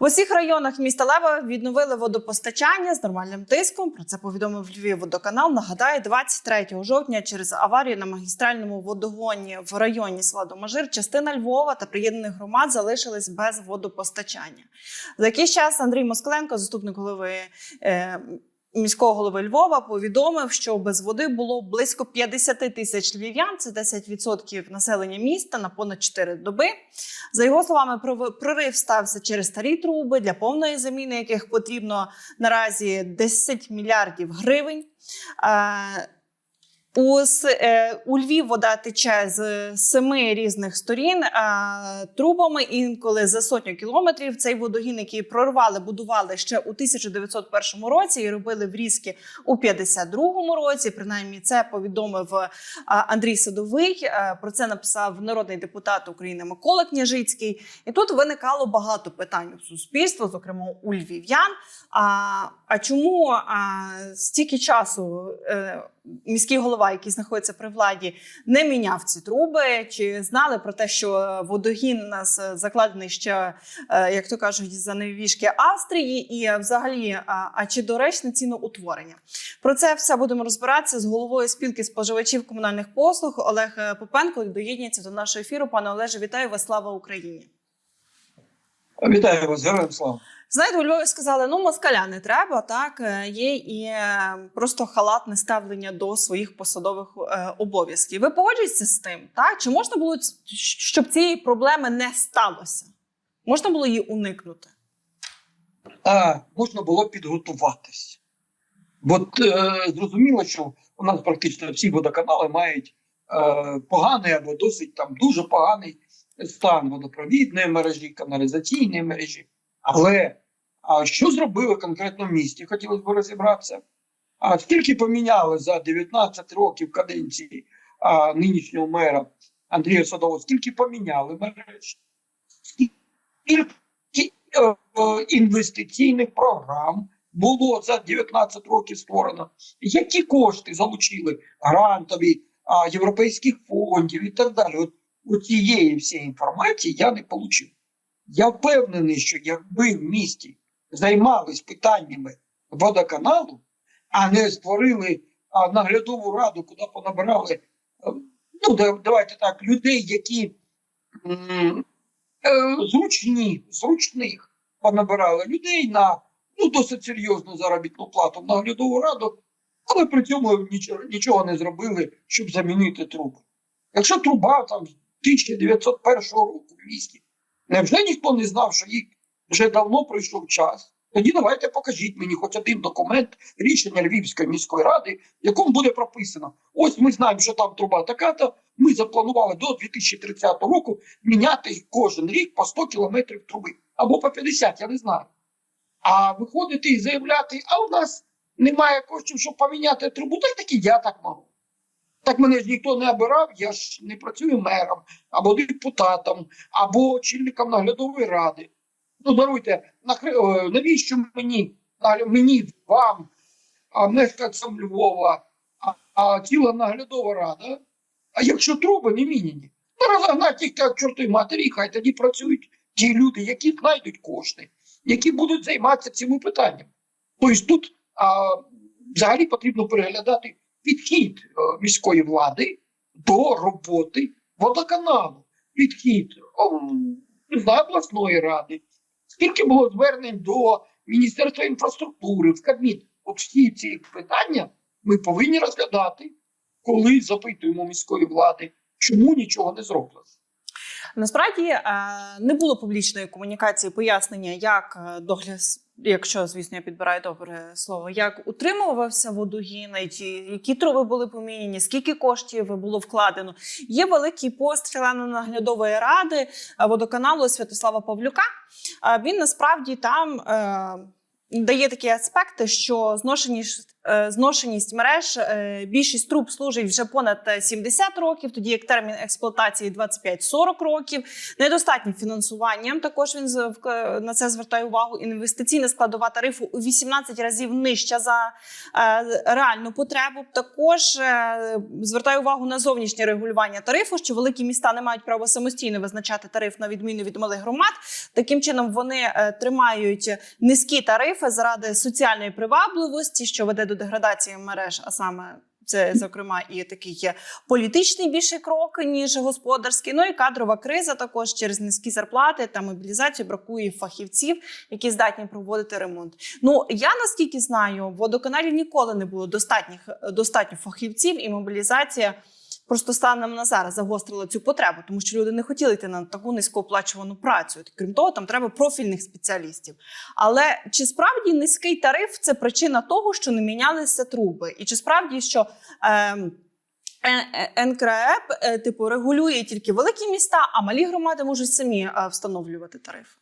В усіх районах міста Лева відновили водопостачання з нормальним тиском. Про це повідомив Львів водоканал. Нагадаю, 23 жовтня через аварію на магістральному водогоні в районі села Домажир частина Львова та приєднаних громад залишились без водопостачання. За якийсь час Андрій Москаленко, заступник голови. Е, Міського голови Львова повідомив, що без води було близько 50 тисяч львів'ян, це 10% населення міста на понад 4 доби. За його словами, прорив стався через старі труби, для повної заміни яких потрібно наразі 10 мільярдів гривень. У, е, у Львів вода тече з семи різних сторін трубами. Інколи за сотню кілометрів цей водогін, який прорвали, будували ще у 1901 році і робили врізки у 52-му році. Принаймні, це повідомив е, Андрій Садовий. Е, Про це написав народний депутат України Микола Княжицький. І тут виникало багато питань у суспільства, зокрема у львів'ян. А, а чому а, стільки часу е, міський голова, який знаходиться при владі, не міняв ці труби? Чи знали про те, що водогін у нас е, закладений ще, е, як то кажуть, за невішки Австрії, і е, взагалі, а, а чи доречне ціноутворення? Про це все будемо розбиратися з головою спілки споживачів комунальних послуг Олег е, Попенко. Доєднується до нашого ефіру. Пане Олеже, вітаю вас! Слава Україні! Вітаю вас, героям слава. Знаєте, у Львові сказали, ну москаля не треба, так е, є і е, просто халатне ставлення до своїх посадових е, обов'язків. Ви погоджуєтеся з тим? Так чи можна було щоб цієї проблеми не сталося? Можна було її уникнути? А можна було підготуватись. Бо е, зрозуміло, що у нас практично всі водоканали мають е, поганий або досить там дуже поганий стан водопровідної мережі, каналізаційної мережі. Але а що зробили конкретно в місті? Хотілося б розібратися. А скільки поміняли за 19 років каденції а, нинішнього мера Андрія Садового, скільки поміняли мереж? Скільки е, е, інвестиційних програм було за 19 років створено? Які кошти залучили грантові а, європейських фондів і так далі? От у цієї всієї інформації я не отримав. Я впевнений, що якби в місті займались питаннями водоканалу, а не створили наглядову раду, куди понабирали, е, ну давайте так, людей, які е, зручні, зручних понабирали людей на ну, досить серйозну заробітну плату в наглядову раду, але при цьому нічого, нічого не зробили, щоб замінити труби. Якщо труба там з 1901 року в місті, невже ніхто не знав, що їх вже давно пройшов час? Тоді давайте покажіть мені хоч один документ рішення Львівської міської ради, в якому буде прописано: ось ми знаємо, що там труба така-то. Ми запланували до 2030 року міняти кожен рік по 100 кілометрів труби або по 50, я не знаю. А виходити і заявляти, а у нас немає коштів, щоб поміняти трубу, так таки я так можу. Так мене ж ніхто не обирав, я ж не працюю мером, або депутатом, або очільником наглядової ради. Ну, даруйте, е, навіщо мені, мені, вам, а, мешканцям Львова, а, а ціла наглядова рада? А якщо труби не міняні, ну розогнать їх як чорти матері, хай тоді працюють ті люди, які знайдуть кошти, які будуть займатися цими питаннями. Тобто тут а, взагалі потрібно переглядати підхід е, міської влади до роботи водоканалу, підхід обласної ради. Скільки було звернень до Міністерства інфраструктури, в Кабмін? От всі ці питання ми повинні розглядати, коли запитуємо міської влади, чому нічого не зроблено. Насправді е, не було публічної комунікації, пояснення, як е, догляд, якщо звісно я підбираю добре слово, як утримувався водогін, і чи які труби були поміняні, скільки коштів було вкладено. Є великий пост члена наглядової ради е, водоканалу Святослава Павлюка. Він насправді там. Дає такі аспекти, що зношені ж е, зношеність мереж. Е, Більшість труб служить вже понад е, 70 років, тоді як термін експлуатації 25-40 років. Недостатнім фінансуванням також він на це звертає увагу. Інвестиційна складова тарифу у 18 разів нижча за е, реальну потребу. Також е, звертає увагу на зовнішнє регулювання тарифу, що великі міста не мають права самостійно визначати тариф на відміну від малих громад. Таким чином вони е, тримають низькі тарифи заради соціальної привабливості, що веде до деградації мереж, а саме. Це зокрема і такий є політичний більший крок ніж господарський. Ну і кадрова криза також через низькі зарплати та мобілізацію бракує фахівців, які здатні проводити ремонт. Ну я наскільки знаю, в водоканалі ніколи не було достатніх достатньо фахівців, і мобілізація просто станом на зараз загострила цю потребу, тому що люди не хотіли йти на таку низькооплачувану працю. Крім того, там треба профільних спеціалістів. Але чи справді низький тариф це причина того, що не мінялися труби? І чи справді що ем, е, е, НКРЕП е, типу регулює тільки великі міста, а малі громади можуть самі е, встановлювати тариф?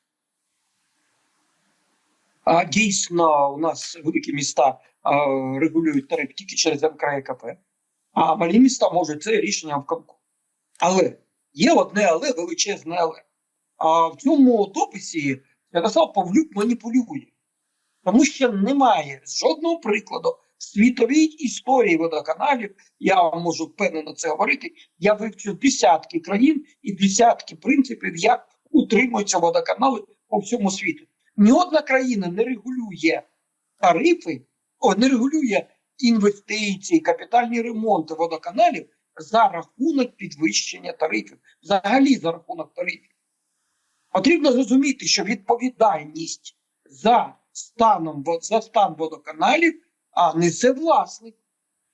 А дійсно, у нас великі міста регулюють тариф тільки через МКРКП, а малі міста можуть це рішення вкамку. Але є одне але величезне але. А в цьому дописі Святослав Павлюк маніпулює, тому що немає жодного прикладу в світовій історії водоканалів. Я вам можу впевнено це говорити. Я вивчу десятки країн і десятки принципів, як утримуються водоканали по всьому світу. Ні одна країна не регулює тарифи, не регулює інвестиції, капітальні ремонти водоканалів за рахунок підвищення тарифів, взагалі за рахунок тарифів. Потрібно зрозуміти, що відповідальність за станом за стан водоканалів а несе власник.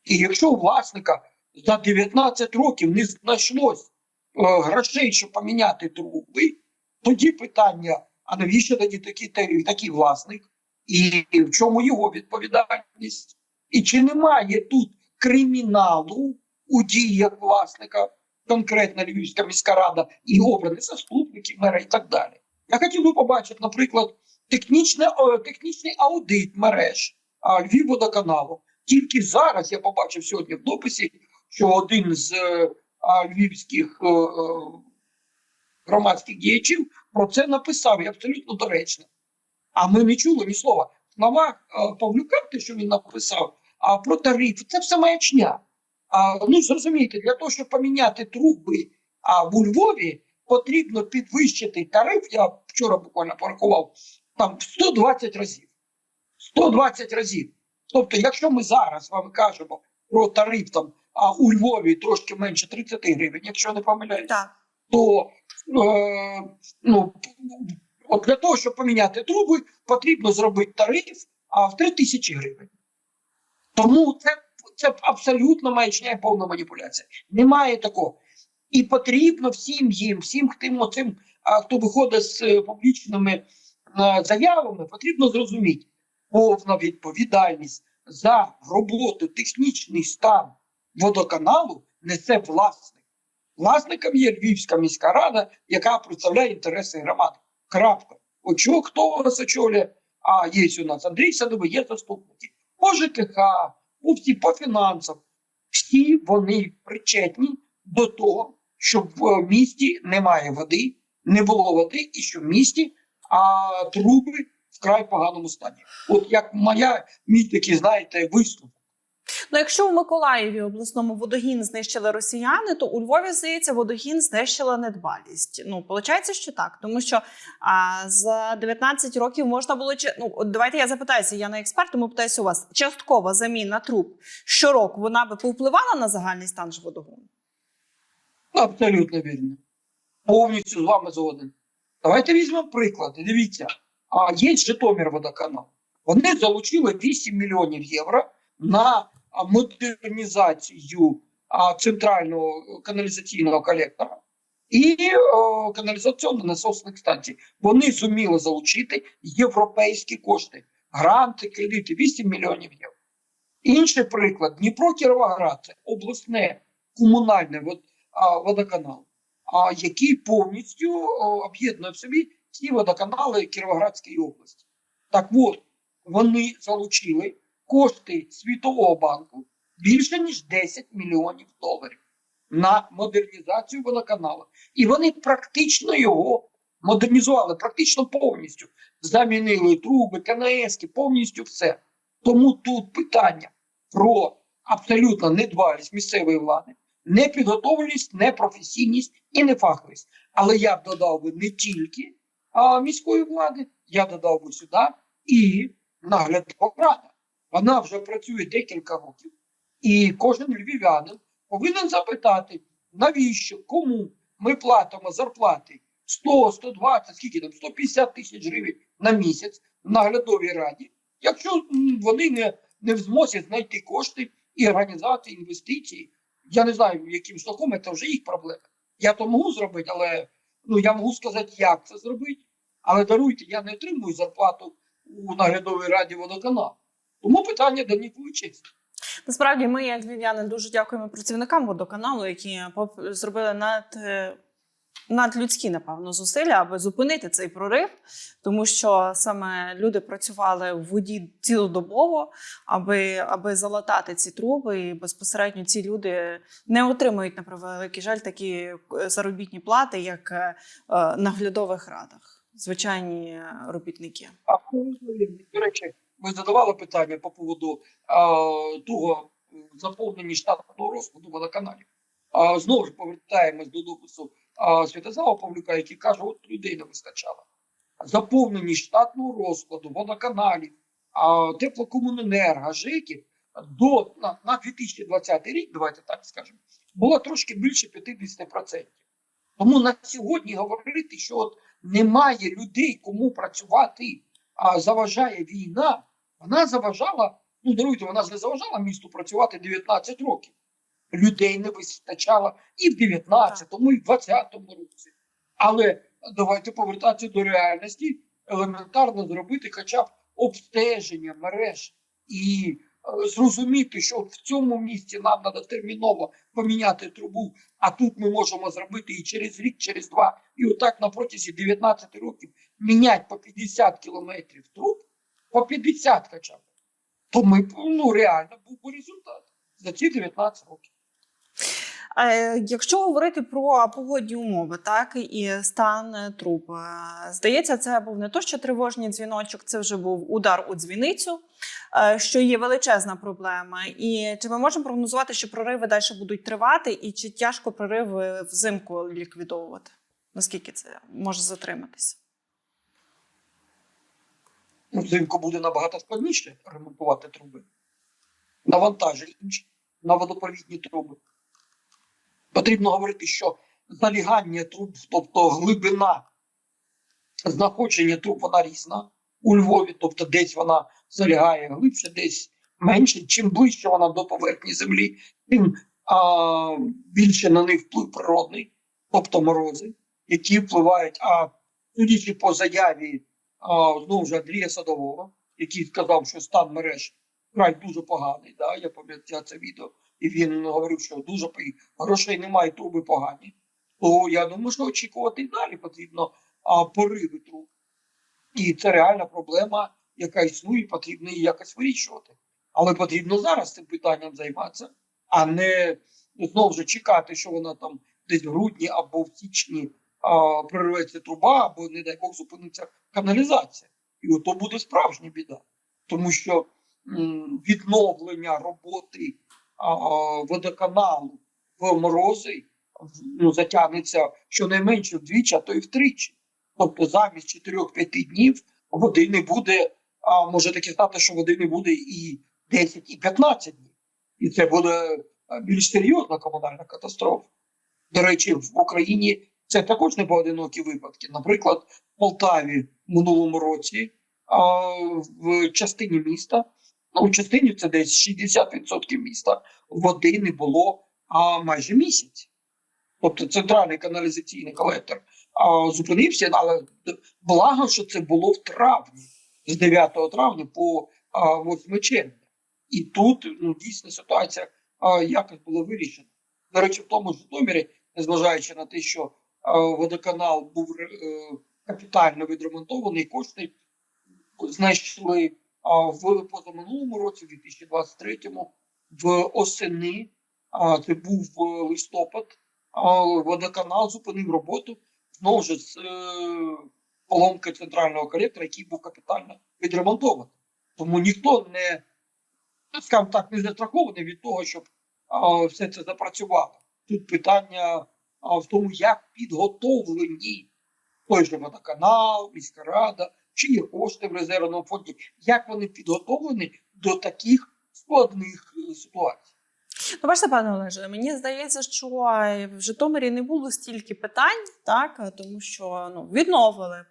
І якщо у власника за 19 років не знайшлось е, грошей, щоб поміняти труби, тоді питання: а навіщо тоді такий, такий власник? І в чому його відповідальність? І чи немає тут криміналу у діях власника, конкретно Львівська міська рада і обрані заступники мера і так далі? Я хотів би побачити, наприклад, технічне, технічний аудит мереж Львівводоканалу. Тільки зараз я побачив сьогодні в дописі, що один з е, львівських е, е, громадських діячів про це написав і абсолютно доречно. А ми не чули ні слова. В словах е, Павлюка, те, що він написав, а про тарифи, це все маячня. А, ну, зрозумійте, для того, щоб поміняти труби а, у Львові, потрібно підвищити тариф. Я вчора буквально порахував там в 120 разів. 120 разів. Тобто, якщо ми зараз з вами кажемо про тариф там, а у Львові трошки менше 30 гривень, якщо не помиляюсь, Так. то е, ну, от для того, щоб поміняти труби, потрібно зробити тариф а, в 3 тисячі гривень. Тому це, це абсолютно маячня і повна маніпуляція. Немає такого. І потрібно всім їм, всім тим, оцим, хто виходить з е, публічними е, заявами, потрібно зрозуміти повна відповідальність за роботу, технічний стан водоканалу несе власник. Власником є Львівська міська рада, яка представляє інтереси громади. Крапка. Очо, хто у нас очолює? А є у нас Андрій Садовий, є заступники. По ЖКХ, по всі по фінансам. Всі вони причетні до того, що в місті немає води, не було води, і що в місті а, труби вкрай поганому стані. От як моя мій такий, знаєте, виступ. Ну, якщо у Миколаєві обласному водогін знищили росіяни, то у Львові здається, водогін знищила недбалість. Ну, виходить, що так, тому що а, за 19 років можна було ну давайте я запитаюся. Я не експерт, тому питаюся у вас. Часткова заміна труб щороку вона би повпливала на загальний стан ж водогону? Абсолютно вірно. Повністю з вами згоден. Давайте візьмемо приклади. Дивіться, а є Житомир водоканал. Вони залучили 8 мільйонів євро на модернізацію центрального каналізаційного колектора і каналізаційно-насосних станцій. Вони зуміли залучити європейські кошти, гранти, кредити 8 мільйонів євро. Інший приклад: Дніпро Кіровоград це обласне комунальне водоканал, який повністю об'єднує в собі всі водоканали Кіровоградської області. Так от, вони залучили кошти Світового банку більше ніж 10 мільйонів доларів на модернізацію водоканалу. І вони практично його модернізували, практично повністю. Замінили труби, КНС, повністю все. Тому тут питання про абсолютно недбалість місцевої влади, непідготовленість, непрофесійність і нефаховість. Але я б додав би не тільки а, міської влади, я додав би сюди і наглядова рада. Вона вже працює декілька років, і кожен львів'янин повинен запитати, навіщо, кому ми платимо зарплати 100, 120, скільки там, 150 тисяч гривень на місяць в наглядовій раді, якщо вони не, не в змозі знайти кошти і організувати інвестиції. Я не знаю, яким шляхом, це вже їх проблема. Я то можу зробити, але ну я можу сказати, як це зробити. Але даруйте, я не отримую зарплату у наглядовій раді водоканалу. Тому питання до них величезне. Насправді, ми, як львів'яни, дуже дякуємо працівникам водоканалу, які зробили над, е, надлюдські, напевно, зусилля, аби зупинити цей прорив, тому що саме люди працювали в воді цілодобово, аби, аби залатати ці труби, і безпосередньо ці люди не отримують на превеликий жаль такі е, заробітні плати, як е, е, на глядових радах, звичайні робітники. А до речі, ви задавали питання по поводу а, того заповнення штатного розкладу водоканалів. А, знову ж повертаємось до допису а, Святослава Павлюка, який каже, от людей не вистачало. Заповнені штатного розкладу водоканалів, а, теплокомуненерго, ЖЕКів до на, на 2020 рік, давайте так скажемо, було трошки більше 50%. Тому на сьогодні говорити, що от немає людей, кому працювати, а заважає війна, вона заважала, ну даруйте, вона ж не заважала місту працювати 19 років. Людей не вистачало і в 19-му, і в 20-му році. Але давайте повертатися до реальності, елементарно зробити хоча б обстеження мереж і е, зрозуміти, що в цьому місці нам треба терміново поміняти трубу, а тут ми можемо зробити і через рік, через два, і отак на протязі 19 років міняти по 50 кілометрів труб, по 50 хоча б, то ми ну, реально був би результат за ці 19 років. Е, Якщо говорити про погодні умови, так і стан е, труб, здається, це був не то, що тривожний дзвіночок, це вже був удар у дзвіницю, е, що є величезна проблема. І чи ми можемо прогнозувати, що прориви далі будуть тривати, і чи тяжко прориви взимку ліквідовувати? Наскільки це може затриматися? Ну, Взимку буде набагато складніше ремонтувати труби. Навантаження на водопровідні труби. Потрібно говорити, що залігання труб, тобто глибина знаходження труб, вона різна у Львові, тобто десь вона залягає глибше, десь менше. Чим ближче вона до поверхні землі, тим а, більше на них вплив природний, тобто морози, які впливають. А судячи по заяві знову ж Андрія Садового, який сказав, що стан мереж край дуже поганий. Да? Я пам'ятаю це відео, і він говорив, що дуже грошей немає, труби погані. То я думаю, що очікувати і далі потрібно а, пориви труб. І це реальна проблема, яка існує, потрібно її якось вирішувати. Але потрібно зараз цим питанням займатися, а не знову ж чекати, що вона там десь в грудні або в січні а, труба, або, не дай Бог, зупиниться каналізація. І ото буде справжня біда. Тому що відновлення роботи водоканалу в морози ну, затягнеться щонайменше вдвічі, а то й втричі. Тобто замість 4-5 днів води не буде, а може таке стати, що води не буде і 10, і 15 днів. І це буде більш серйозна комунальна катастрофа. До речі, в Україні це також не поодинокі випадки. Наприклад, в Полтаві в минулому році а, в частині міста, ну, в частині це десь 60% міста, води не було а, майже місяць. Тобто центральний каналізаційний колектор а, зупинився, але благо, що це було в травні, з 9 травня по а, 8 червня. І тут ну, дійсно ситуація а, якось була вирішена. До речі, в тому ж Житомирі, незважаючи на те, що водоканал був е, капітально відремонтований, кошти знайшли в позаминулому році, в 2023-му, в осени, це був е, листопад, водоканал зупинив роботу знову ж з е, поломки центрального колектора, який був капітально відремонтований. Тому ніхто не, скажімо так, не застрахований від того, щоб все це запрацювало. Тут питання а, в тому, як підготовлені той же водоканал, міська рада, чи є кошти в резервному фонді, як вони підготовлені до таких складних е, ситуацій. Ну, бачите, пане Олеже, мені здається, що в Житомирі не було стільки питань, так тому що ну відновили,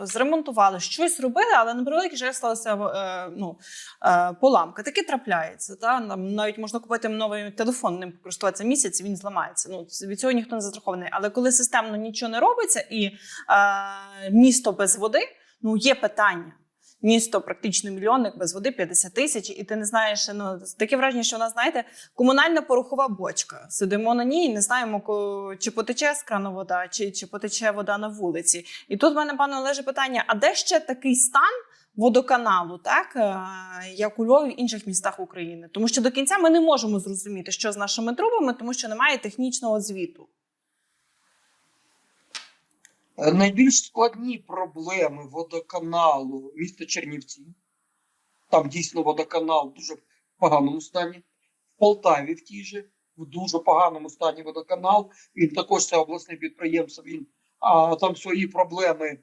зремонтували, щось робили, але на превеликий жаль сталася е, ну, е, поламка. Таке трапляється. Та навіть можна купити новий телефон, ним користуватися місяць, він зламається. Ну від цього ніхто не застрахований. Але коли системно нічого не робиться, і е, місто без води, ну є питання. Місто практично мільйонник без води 50 тисяч, і ти не знаєш. Ну таке враження, що у нас знаєте комунальна порохова бочка. Сидимо на ній, і не знаємо, чи потече з крану вода, чи, чи потече вода на вулиці. І тут в мене пане Олеже питання: а де ще такий стан? Водоканалу, так е, як у Львові в інших містах України, тому що до кінця ми не можемо зрозуміти, що з нашими трубами, тому що немає технічного звіту. Е, Найбільш складні проблеми водоканалу міста Чернівці. Там дійсно водоканал в дуже поганому стані. В Полтаві в тій же, в дуже поганому стані водоканал. Він також це обласне підприємство. Він а там свої проблеми,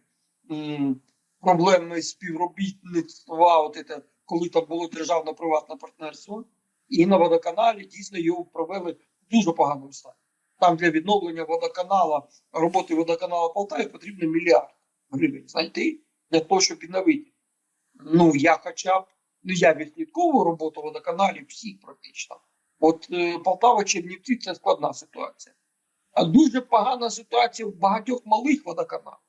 м, проблеми співробітництва, от це, коли там було державно-приватне партнерство. І на водоканалі дійсно його провели в дуже поганому стані. Там для відновлення водоканала, роботи водоканалу Полтави потрібно мільярд гривень знайти для того, щоб відновити. Ну, я хоча б, ну я відслідковую роботу водоканалів всіх практично. От е, Полтава, Чернівці це складна ситуація. А дуже погана ситуація в багатьох малих водоканалах.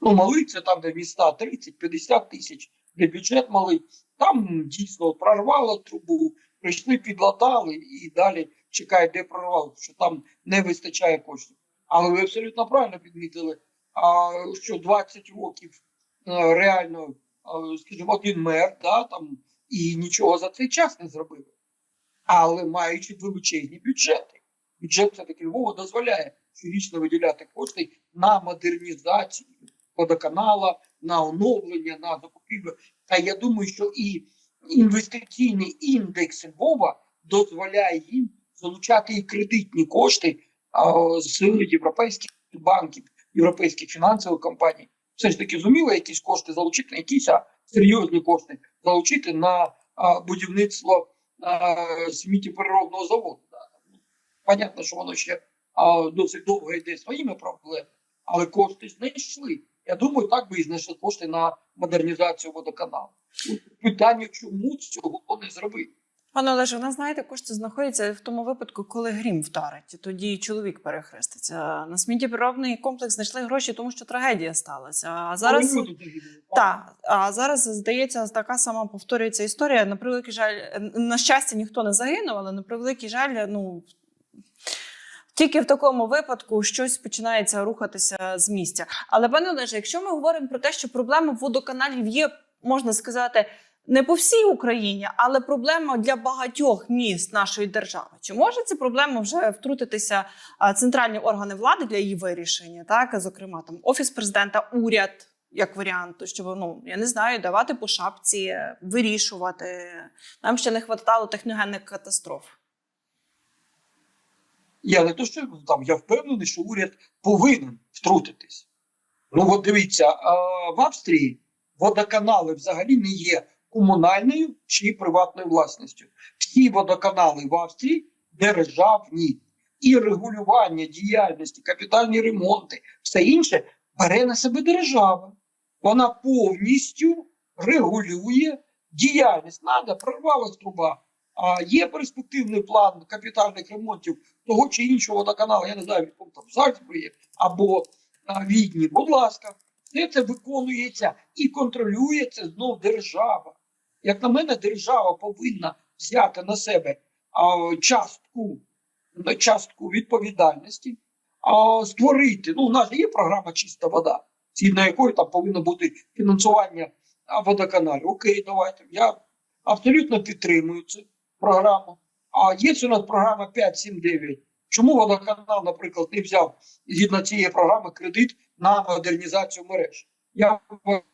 Ну, малий це там, де міста 30-50 тисяч, де бюджет малий. Там дійсно прорвало трубу, прийшли, підлатали і далі чекають, де прорвало, що там не вистачає коштів. Але ви абсолютно правильно підмітили, що 20 років е, реально, е, скажімо, один мер, да, там, і нічого за цей час не зробили. Але маючи величезні бюджети. Бюджет все-таки Львова дозволяє щорічно виділяти кошти на модернізацію водоканала, на оновлення, на закупівлю. Та я думаю, що і інвестиційний індекс Львова дозволяє їм залучати і кредитні кошти з європейських банків, європейських фінансових компаній. Все ж таки зуміли якісь кошти залучити, якісь серйозні кошти залучити на будівництво сміттєпереробного заводу. Понятно, що воно ще досить довго йде своїми проблемами, але кошти знайшли. Я думаю, так би і знайшли кошти на модернізацію водоканалу. Питання, чому цього не зробити? Пане Олеже, нас знаєте, кошти знаходяться в тому випадку, коли грім вдарить. Тоді чоловік перехреститься. На сміттєпереробний комплекс знайшли гроші, тому що трагедія сталася. А зараз люди а зараз здається, така сама повторюється історія. На превеликий жаль, на щастя, ніхто не загинув, але на превеликий жаль, ну тільки в такому випадку щось починається рухатися з місця. Але пане Олеже, якщо ми говоримо про те, що проблема водоканалів є, можна сказати. Не по всій Україні, але проблема для багатьох міст нашої держави. Чи може ці проблеми вже втрутитися центральні органи влади для її вирішення? Так, зокрема, там офіс президента, уряд як варіант, щоб ну я не знаю, давати по шапці, вирішувати. Нам ще не хватало техногенних катастроф. Я не то, що там я впевнений, що уряд повинен втрутитись. Ну, от дивіться, в Австрії водоканали взагалі не є комунальною чи приватною власністю. Всі водоканали в Австрії державні. І регулювання діяльності, капітальні ремонти, все інше бере на себе держава. Вона повністю регулює діяльність. Надо, прорвалась труба. А є перспективний план капітальних ремонтів того чи іншого водоканалу, я не знаю, в якому там Зальцбургі або а, Відні. Будь ласка, все це виконується і контролюється знов держава. Як на мене, держава повинна взяти на себе частку, частку відповідальності, створити. Ну, у нас є програма Чиста вода, згідно якої там повинно бути фінансування водоканалів. Окей, давайте. Я абсолютно підтримую цю програму. А є у нас програма 579. Чому водоканал, наприклад, не взяв згідно цієї програми кредит на модернізацію мереж? Я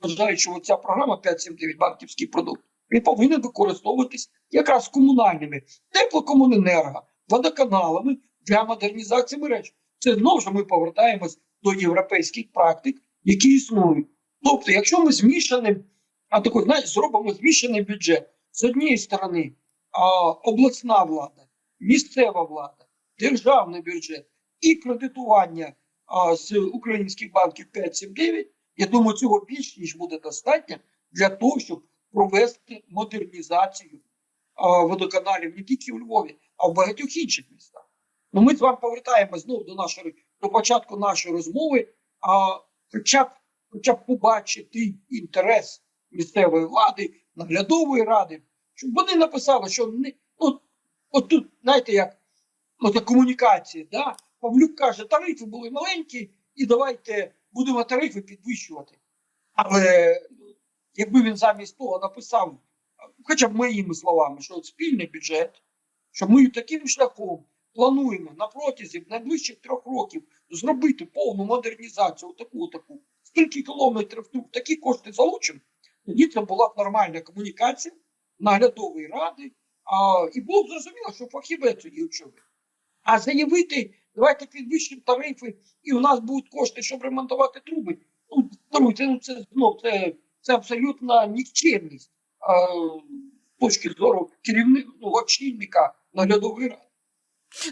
вважаю, що ця програма 579 банківський продукт він повинен використовуватись якраз комунальними теплокомуненерго, водоканалами для модернізації мереж. Це знову ж ми повертаємось до європейських практик, які існують. Тобто, якщо ми змішаним, а такий, знаєш, зробимо змішаний бюджет з однієї сторони, а, обласна влада, місцева влада, державний бюджет і кредитування а, з українських банків 5-7-9, я думаю, цього більш ніж буде достатньо для того, щоб провести модернізацію водоканалів не тільки у Львові, а в багатьох інших містах. Ну, ми з вами повертаємось знову до нашої до початку нашої розмови. А хоча б хоча б побачити інтерес місцевої влади, наглядової ради, щоб вони написали, що не ну, от тут, знаєте, як оця комунікація, да? Павлюк каже, тарифи були маленькі, і давайте будемо тарифи підвищувати. Але якби він замість того написав, хоча б моїми словами, що спільний бюджет, що ми таким шляхом плануємо на протязі найближчих трьох років зробити повну модернізацію, таку, таку, скільки кілометрів тут такі кошти залучимо, тоді це була б нормальна комунікація наглядової ради, а, і було б зрозуміло, що фахівець її очевидно. А заявити, давайте підвищимо тарифи, і у нас будуть кошти, щоб ремонтувати труби. Ну, даруйте, ну це знов це, це абсолютна нікчемність а, з точки зору керівника, ну, очільника наглядової ради.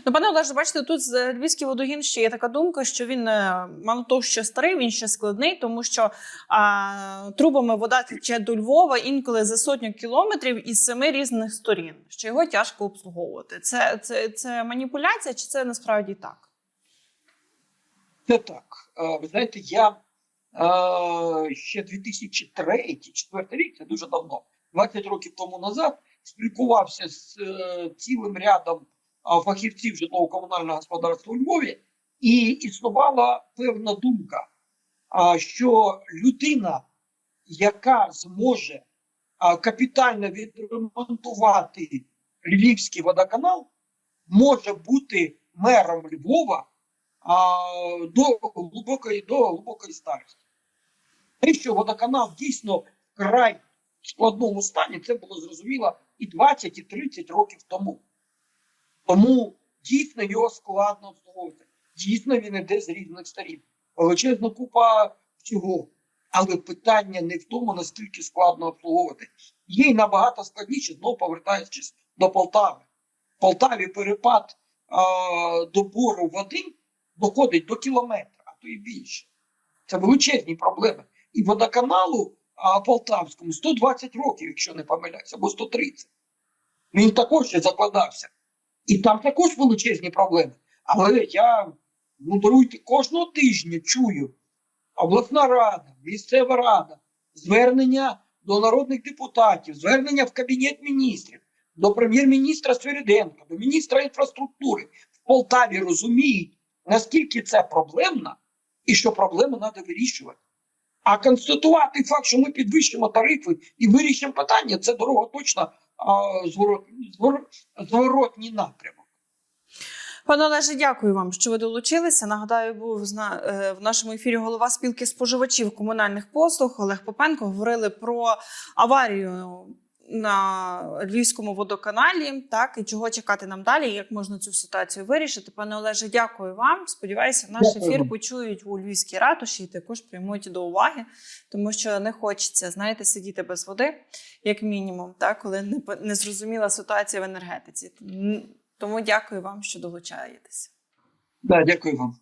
Ну, пане Олеже, бачите, тут з Львівський водогін ще є така думка, що він е, мало того, що старий, він ще складний, тому що а, трубами вода тече до Львова інколи за сотню кілометрів із семи різних сторін, що його тяжко обслуговувати. Це, це, це маніпуляція, чи це насправді так? Це так. Е, Ви знаєте, я е, ще 2003-2004 рік, це дуже давно, 20 років тому назад, спілкувався з е, цілим рядом е, фахівців житлово-комунального господарства у Львові, і існувала певна думка, що людина, яка зможе е, капітально відремонтувати Львівський водоканал, може бути мером Львова до глибокої до глибокої старості. Те, що водоканал дійсно край складному стані, це було зрозуміло і 20, і 30 років тому. Тому дійсно його складно обслуговувати. Дійсно, він іде з різних сторін. Величезна купа всього. Але питання не в тому, наскільки складно обслуговувати. Є й набагато складніше, знову повертаючись до Полтави. В Полтаві перепад а, добору води доходить до кілометра, а то і більше. Це величезні проблеми. І водоканалу а, Полтавському 120 років, якщо не помиляюся, або 130. Він також ще закладався. І там також величезні проблеми. Але я, ну кожного тижня чую обласна рада, місцева рада, звернення до народних депутатів, звернення в Кабінет міністрів, до прем'єр-міністра Свириденка, до міністра інфраструктури в Полтаві розуміють, наскільки це проблемно і що проблему треба вирішувати. А констатувати факт, що ми підвищимо тарифи і вирішимо питання, це дорога точно зворотній напрямок. Пане Олеже, дякую вам, що ви долучилися. Нагадаю, був е, в нашому ефірі голова спілки споживачів комунальних послуг Олег Попенко. Говорили про аварію на Львівському водоканалі, так і чого чекати нам далі, як можна цю ситуацію вирішити. Пане Олеже, дякую вам. Сподіваюся, наш Дякую ефір почують у Львівській ратуші і також приймуть до уваги, тому що не хочеться, знаєте, сидіти без води, як мінімум, так, коли не, по- не зрозуміла ситуація в енергетиці. Тому дякую вам, що долучаєтеся. Да, дякую вам.